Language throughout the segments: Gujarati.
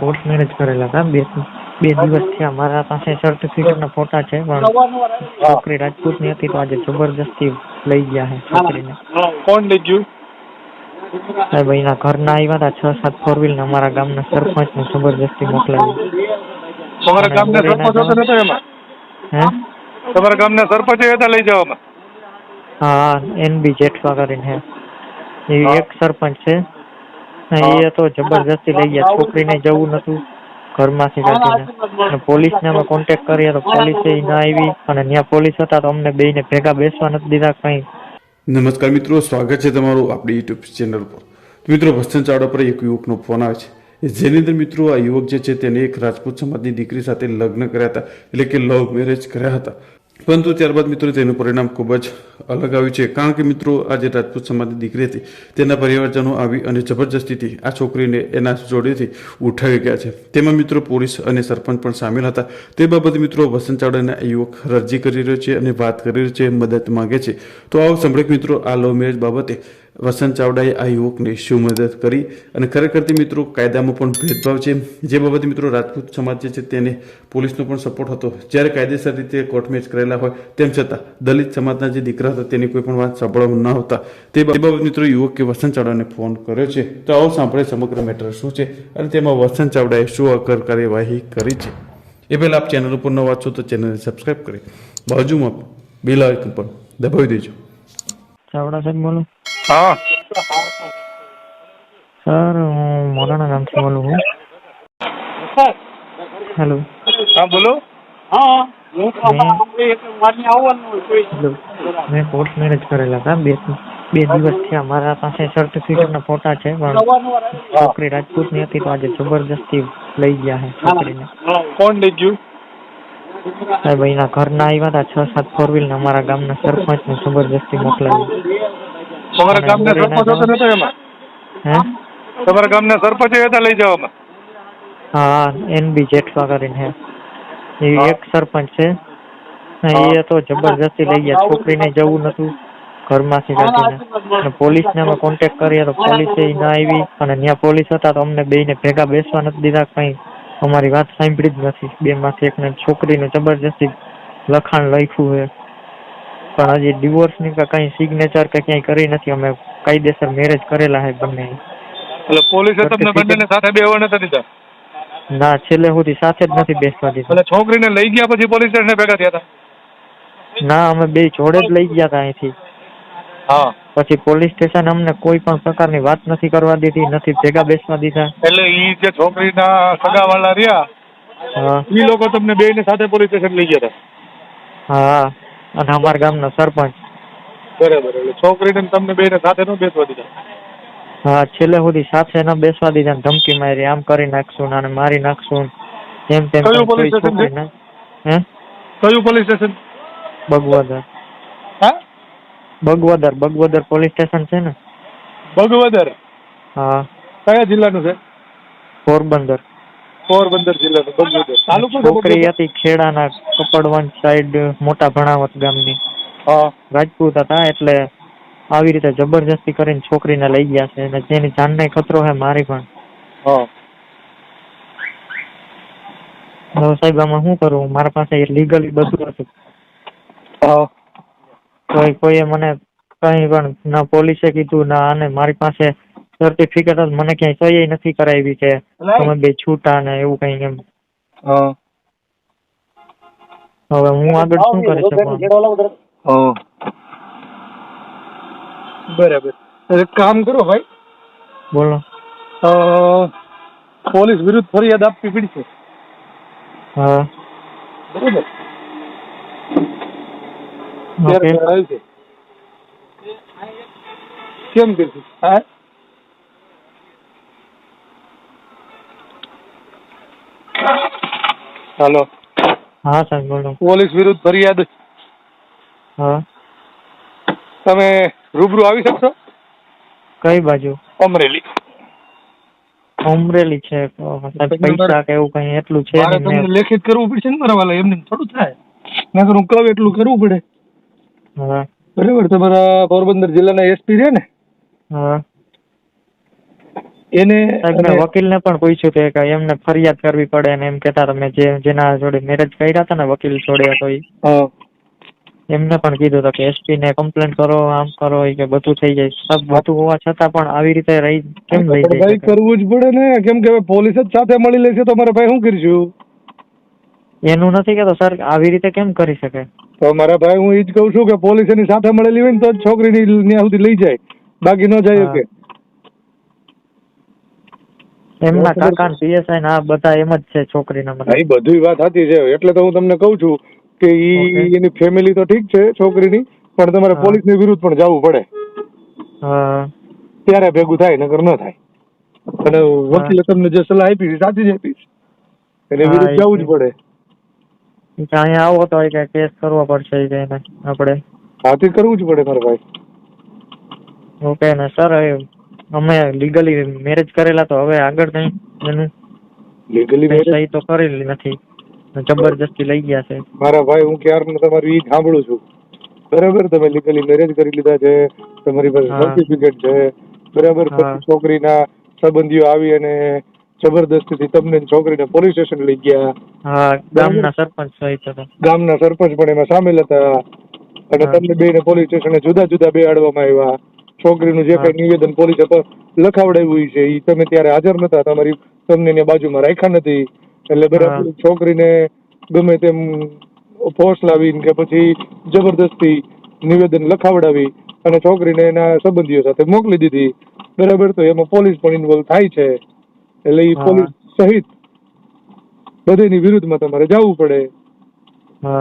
કોર્ટ મેરેજ કરેલા હતા. બે બે દિવસ થયા. મારા પાસે સર્ટિફિકેટના ફોટા છે પણ છોકરી રાજપૂતની હતી તો આજે જબરજસ્તી લઈ ગયા છે છોકરીને. કોણ લઈ ગયું? સાહેબ અહીંના ઘરના આવ્યા હતા છ સાત ફોર વ્હીલ ને અમારા ગામના સરપંચને જબરજસ્તી મોકલાવી. તમારા ગામના સરપંચ હતા એમાં? હે? તમારા ગામના સરપંચ હતા લઈ જવામાં? હા એન બી જેઠવા કરીને એક સરપંચ છે. ને એ તો જબરજસ્તી લઈ ગયા. છોકરીને જવું નતું. ઘરમાંથી કાઢીને. અને પોલીસને અમે કોન્ટેક્ટ કરીએ તો પોલીસે ના આવી. અને ત્યાં પોલીસ હતા તો અમને બેને ભેગા બેસવા નથી દીધા કંઈ. નમસ્કાર મિત્રો સ્વાગત છે તમારું આપણી યુટ્યુબ ચેનલ પર. મિત્રો ભસ્તન ચાવડા પર એક યુવકનો ફોન આવે છે. જેની અંદર મિત્રો આ યુવક જે છે તેને એક રાજપૂત સમાજની દીકરી સાથે લગ્ન કર્યા હતા. એટલે કે લવ મેરેજ કર્યા હતા. પરંતુ ત્યારબાદ મિત્રો તેનું પરિણામ ખૂબ જ અલગ આવ્યું છે. કારણ કે મિત્રો આ જે રાજપૂત સમાજની દીકરી હતી. તેના પરિવારજનો આવી અને જબરજસ્તીથી આ છોકરીને એના જોડેથી ઉઠાવી ગયા છે. તેમાં મિત્રો પોલીસ અને સરપંચ પણ સામેલ હતા. તે બાબતે મિત્રો વસંત ચાવડાના યુવક અરજી કરી રહ્યો છે અને વાત કરી રહ્યો છે, મદદ માંગે છે. તો આવો સાંભળે મિત્રો આ લવ મેરેજ બાબતે વસંત ચાવડાએ આ યુવકને શું મદદ કરી? અને ખરેખરથી મિત્રો કાયદામાં પણ ભેદભાવ છે. જે બાબતે મિત્રો રાજપૂત સમાજ જે છે તેને પોલીસનો પણ સપોર્ટ હતો. જ્યારે કાયદેસર રીતે કોર્ટ મેચ કરેલા હોય, તેમ છતાં દલિત સમાજના જે દીકરા હતા તેની કોઈ પણ વાત સાંભળવા ન હતા તે બાબત મિત્રો યુવકે વસંત ચાવડાને ફોન કર્યો છે. તો આવો સાંભળે સમગ્ર મેટર શું છે અને તેમાં વસંત ચાવડાએ શું અકર કાર્યવાહી કરી છે? એ પહેલાં આપ ચેનલ ઉપર ન વાંચો તો ચેનલને સબસ્ક્રાઈબ કરી. બાજુમાં બેલ આઇકન પર દબાવી દેજો. ચાવડા સાહેબ, બોલો. હા. સર હું મોરાણા ગામથી બોલું છું. હેલો હા બોલો. મેં કોર્ટ મેરેજ કરેલા હતા. બે બે દિવસ થયા. મારા પાસે સર્ટિફિકેટના ફોટા છે પણ છોકરી રાજપૂતની હતી તો આજે જબરજસ્તી લઈ ગયા છે છોકરીને. કોણ લઈ ગયું? સાહેબ અહીંના ઘરના આવ્યા હતા. છ સાત ફોર વ્હીલ ને અમારા ગામના સરપંચને જબરજસ્તી મોકલાવી. તમારા ગામના સરપંચ હતો નતો એમાં? તમારા ગામના સરપંચ હતા લઈ જવામાં હા એન બી જેઠવા કરીને હે. એ એક સરપંચ છે. એ તો જબરજસ્તી લઈ ગયા. છોકરીને જવું નતું. ઘરમાંથી કાઢીને. અને પોલીસને અમે કોન્ટેક્ટ કર્યા તો પોલીસે ના આવી. અને ત્યાં પોલીસ હતા તો અમને બેયને ભેગા બેસવા નથી દીધા. કંઈ અમારી વાત સાંભળી જ નથી. બે માંથી એકને છોકરીનું જબરજસ્તી લખાણ લખ્યું છે. પણ હજી ડિવોર્સની કે કંઈ સિગ્નેચર કે ક્યાંય કરી નથી. અમે કાયદેસર મેરેજ કરેલા છે બંને. એટલે પોલીસે તમને બંનેને સાથે બેવા નતા દીધા? ના છેલ્લે સુધી સાથે જ નથી બેસવા દીધા. એટલે છોકરીને લઈ ગયા પછી પોલીસ સ્ટેશને ભેગા થયા હતા? ના અમે બે જોડે જ લઈ ગયા હતા અહીંથી. હા. પછી પોલીસ સ્ટેશન અમને કોઈ પણ પ્રકારની વાત નથી કરવા દીધી નથી ભેગા બેસવા દીધા. એટલે ઈ જે છોકરીના સગાવાળા રહ્યા હા. ઈ લોકો તમને બેયને સાથે પોલીસ સ્ટેશન લઈ ગયા હતા? હા. અને અમારા ગામના સરપંચ. બરાબર એટલે છોકરીને તમને બેને સાથે ન બેસવા દીધા? હા છેલ્લે સુધી સાથે ન બેસવા દીધા ને ધમકી મારી આમ કરી નાખશું અને મારી નાખશું તેમ તેમ કયું પોલીસ સ્ટેશન છે? હે? કયું પોલીસ સ્ટેશન? બગવદર. હા? બગવદર બગવદર પોલીસ સ્ટેશન છે ને? બગવાદર? હા. કયા જિલ્લાનું છે? પોરબંદર. પોરબંદર જિલ્લાનું ભગવદર તાલુકો છોકરી હતી ખેડાના કપડવન સાઈડ મોટા ભણાવત ગામની. રાજપૂત હતા એટલે આવી રીતે જબરજસ્તી કરીને છોકરીને લઈ ગયા છે અને જેની જાનને ખતરો છે મારી પણ. હા. સાહેબ આમાં શું કરું મારા પાસે લીગલી બધું હતું. કોઈ કોઈએ મને કંઈ પણ ના પોલીસે કીધું ના આને. મારી પાસે સર્ટિફિકેટ જ મને ક્યાંય સહી નથી કરાવી કે તમે બે છૂટા ને એવું કઈ એમ. હવે હું આગળ શું કરી શકું બરાબર. કામ કરો ભાઈ. બોલો. પોલીસ વિરુદ્ધ ફરિયાદ આપવી પડશે. હા. બરાબર. કેમ કરશું? હા? હાલો. હા સાહેબ બોલો. પોલીસ વિરુદ્ધ ફરિયાદ. હા. તમે રૂબરૂ આવી શકશો? કઈ બાજુ? અમરેલી. અમરેલી છે. પૈસા કે એવું કઈ એટલું છે મારે તમને લેખિત કરવું પડશે ને મારા વાલા એમને થોડું થાય. નકર હું કહું એટલું કરવું પડે. હા. બરાબર તમારા પોરબંદર જિલ્લાના એસપી છે ને? હા. એને વકીલને પણ પૂછ્યું કે કે એમને ફરિયાદ કરવી પડે ને એમ કેતા તમે જે જેના જોડે મેરેજ કર્યા હતા ને વકીલ જોડે તો એમને પણ કીધું હતું કે એસપી ને કમ્પ્લેન કરો આમ કરો કે બધું થઈ જાય. સબ બધું હોવા છતાં પણ આવી રીતે રહી કેમ લઈ જાય ભાઈ કરવું જ પડે ને. કેમ કે પોલીસ જ સાથે મળી લેશે તો મારા ભાઈ શું કરીશું? એનું નથી કેતો સર આવી રીતે કેમ કરી શકે? તો મારા ભાઈ હું એ જ કહું છું કે પોલીસ એની સાથે મળેલી હોય ને તો છોકરીની ત્યાં સુધી લઈ જાય. બાકી ન જાય કે. એમના કાકા પીએસઆઈ ના બધા એમ જ છે છોકરીના મને. એ બધી વાત સાચી છે. એટલે તો હું તમને કહું છું કે ઈ એની ફેમિલી તો ઠીક છે છોકરીની પણ તમારે પોલીસ પોલીસની વિરુદ્ધ પણ જવું પડે. ત્યારે ભેગું થાય નગર ન થાય. અને વકીલે તમને જે સલાહ આપી સાચી જ આપી છે. એની વિરુદ્ધ જવું જ પડે. અહીંયા આવો તો કે કેસ કરવો પડશે એને આપણે. હાથી કરવું જ પડે મારા ભાઈ. ઓકે ને સર અમે લીગલી મેરેજ કરેલા તો હવે આગળ કઈ એનું. લીગલી મેરેજ તો કરેલી નથી. જબરજસ્તી લઈ ગયા છે. મારા ભાઈ હું ક્યારનું તમારું ઈ સાંભળું છું. બરાબર તમે લીગલી મેરેજ કરી લીધા છે તમારી પાસે સર્ટિફિકેટ છે. બરાબર પછી છોકરીના સંબંધીઓ આવી અને જબરદસ્તીથી તમને છોકરીને પોલીસ સ્ટેશન લઈ ગયા. હા ગામના સરપંચ સહિત ગામના સરપંચ પણ એમાં સામેલ હતા. અને. તમને બેને પોલીસ સ્ટેશને જુદા જુદા બેહાડવામાં આવ્યા. છોકરીનું જે કઈ નિવેદન પોલીસે પ- લખાવડાવ્યું છે એ તમે ત્યારે હાજર નતા તમારી તમને એની બાજુમાં રાખ્યા નથી. એટલે બરાબર. છોકરીને ગમે તેમ ફોર્સ લાવીને કે પછી જબરદસ્તી નિવેદન લખાવડાવી અને છોકરીને એના સંબંધીઓ સાથે મોકલી દીધી. બરાબર તો એમાં પોલીસ પણ ઇન્વોલ્વ થાય છે. એટલે એ પોલીસ સહિત બધેની વિરુદ્ધમાં તમારે જવું પડે.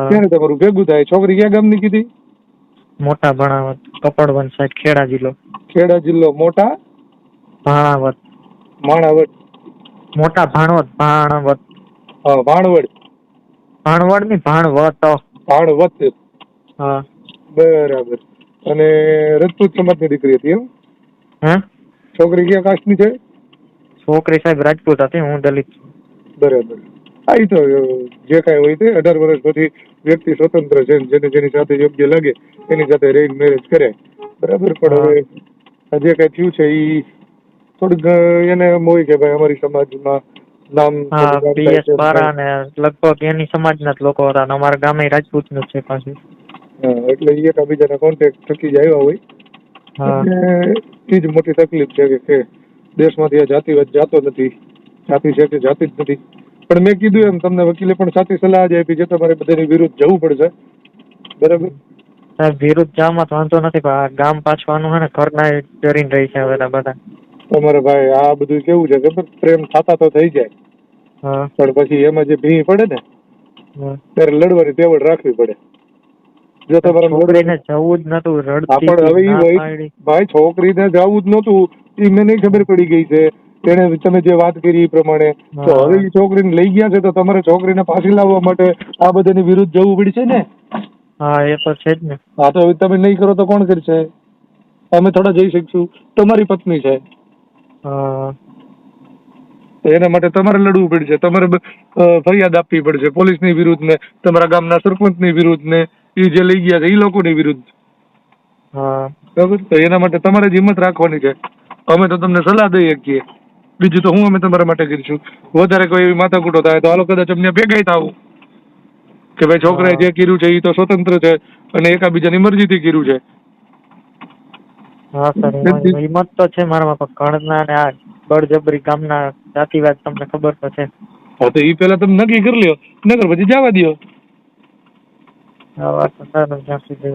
ત્યારે તમારું ભેગું થાય? છોકરી ક્યાં ગામની કીધી? મોટા ભણાવત કપડવન સાહેબ ખેડા જિલ્લો. ખેડા જિલ્લો મોટા? ભાણાવત. માણાવડ મોટા ભાણવત ભાણવત. ભાણવડ ભાણવડ. ની ભાણવત. ભાણવત. હા. બરાબર. અને રજપૂત સમાજની દીકરી હતી એમ? હે? છોકરી ક્યાં કાસ્ટની છે? છોકરી સાહેબ રાજપૂત હતી હું દલિત છું. બરાબર. આ તો જે કાંઈ હોય તે અઢાર વર્ષ પછી વ્યક્તિ સ્વતંત્ર છે જેને જેની સાથે યોગ્ય લાગે એની સાથે રહીને મેરેજ કરે. બરાબર? પણ હવે જે કઈ થયું છે ઈ થોડુંક એને એમ હોય કે ભાઈ અમારી સમાજમાં નામ પીએસ બારા ને લગભગ એની સમાજના જ લોકો હતા અમારા ગામે રાજપૂતનું છે પાછું. એટલે ઈ એકબીજાના કોન્ટેક્ટ થકી જ આવ્યા હોય. હા. અને જ મોટી તકલીફ છે કે કે દેશમાંથી આ જાતિવાદ જાતો નથી. જાતિ છે કે જાતિ જ નથી. પણ મેં કીધું એમ તમને વકીલે પણ સાચી સલાહ જ આપી છે તમારે બધાની વિરુદ્ધ જવું પડશે. બરાબર? સાહેબ વિરુદ્ધ જવામાં તો વાંધો નથી પણ ગામ પાછું આનું છે ને ઘરના ડરીને રહી છે બધા બધા. તમારે ભાઈ આ બધું કેવું છે ખબર? પ્રેમ થતા તો થઈ જાય. હા. પણ પછી એમાં જે ભી પડે ને. ત્યારે લડવાની તેવડ રાખવી પડે. જો તમારે છોકરીને જવું જ નતું રડતી પણ હવે. ભાઈ છોકરીને જવું જ નતું એ મને ખબર પડી ગઈ છે. તેને તમે જે વાત કરી એ પ્રમાણે તો હવે એ છોકરીને લઈ ગયા છે તો તમારે છોકરીને પાછી લાવવા માટે આ બધાની વિરુદ્ધ જવું પડશે ને? હા એ તો છે જ ને. હા તો હવે તમે નહીં કરો તો કોણ કરશે? અમે થોડા જઈ શકશું. તમારી પત્ની છે. હા. એના માટે તમારે લડવું પડશે. તમારે ફરિયાદ આપવી પડશે પોલીસની વિરુદ્ધ ને તમારા ગામના સરપંચની વિરુદ્ધ ને એ જે લઈ ગયા છે એ લોકોની વિરુદ્ધ. હા. બરાબર? તો એના માટે તમારે જ હિંમત રાખવાની છે. અમે તો તમને સલાહ દઈ શકીએ. બીજું તો હું અમે તમારા માટે કરીશું વધારે કોઈ એવી માથાકૂટો થાય તો હાલો કદાચ અમને ભેગાઈ થાવું. કે ભાઈ છોકરાએ જે કર્યું છે એ તો સ્વતંત્ર છે અને એકાબીજાની મરજીથી કર્યું છે. હા સર હિંમત તો છે મારામાં પણ કણના ને આ બળજબરી ગામના જાતિવાદ તમને ખબર તો છે. હા તો એ પેલા તમે નક્કી કરી લ્યો. નગર પછી જવા દ્યો. હા વાત તો સર જ્યાં સુધી